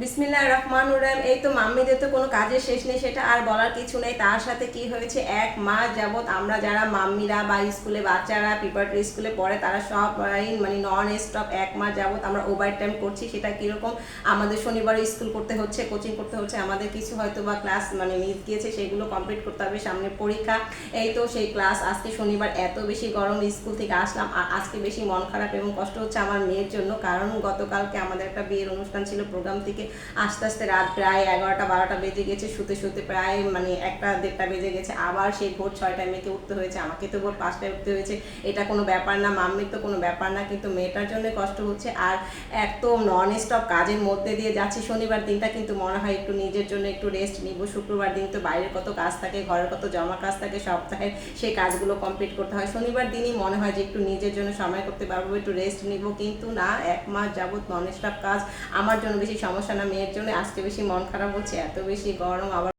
বিসমিল্লাহ রহমান রহিম। এই তো মাম্মিদের তো কোনো কাজের শেষ নেই, সেটা আর বলার কিছু নেই। তার সাথে কি হয়েছে? এক মাস যাবত আমরা যারা মাম্মিরা বা স্কুলে বাচ্চারা প্রিপারেটরি স্কুলে পড়ে, তারা সবাই মানে নন স্টপ এক মাস যাবত আমরা ওভার টাইম করছি। সেটা কীরকম? আমাদের শনিবার স্কুল করতে হচ্ছে কোচিং করতে হচ্ছে, আমাদের কিছু হয়তো বা ক্লাস মানে মিস গিয়েছে, সেগুলো কমপ্লিট করতে হবে সামনে পরীক্ষা। এই তো সেই ক্লাস আজকে শনিবার, এত বেশি গরম স্কুল থেকে আসলাম, আর আজকে বেশি মন খারাপ এবং কষ্ট হচ্ছে আমার মেয়ের জন্য। কারণ গতকালকে আমাদের একটা বিয়ের অনুষ্ঠান ছিল প্রোগ্রাম থেকে আস্তে আস্তে রাত প্রায় এগারোটা, বারোটা বেজে গেছে, শুতে শুতে প্রায় মানে একটা দেড়টা বেজে গেছে। আবার সেই ভোর ছয়টায় মেয়েকে উঠতে হয়েছে, আমাকে তো ভোর পাঁচটায় উঠতে হয়েছে। এটা কোনো ব্যাপার না, মাম্মির তো কোনো ব্যাপার না, কিন্তু মেয়েটার জন্য কষ্ট হচ্ছে। আর এত নন স্টপ কাজের মধ্যে দিয়ে যাচ্ছি শনিবার দিনটা, কিন্তু মনে হয় একটু নিজের জন্য একটু রেস্ট নিব। শুক্রবার দিন তো বাইরের কত কাজ থাকে, ঘরের কত জমা কাজ থাকে সপ্তাহের সেই কাজগুলো কমপ্লিট করতে হয়। শনিবার দিনই মনে হয় যে একটু নিজের জন্য সময় করতে পারব, একটু রেস্ট নিব। কিন্তু না, এক মাস যাবত নন স্টপ কাজ আমার জন্য বেশি সমস্যা না মেয়ের জন্য আজকে বেশি মন খারাপ হচ্ছে এত বেশি গরম আবার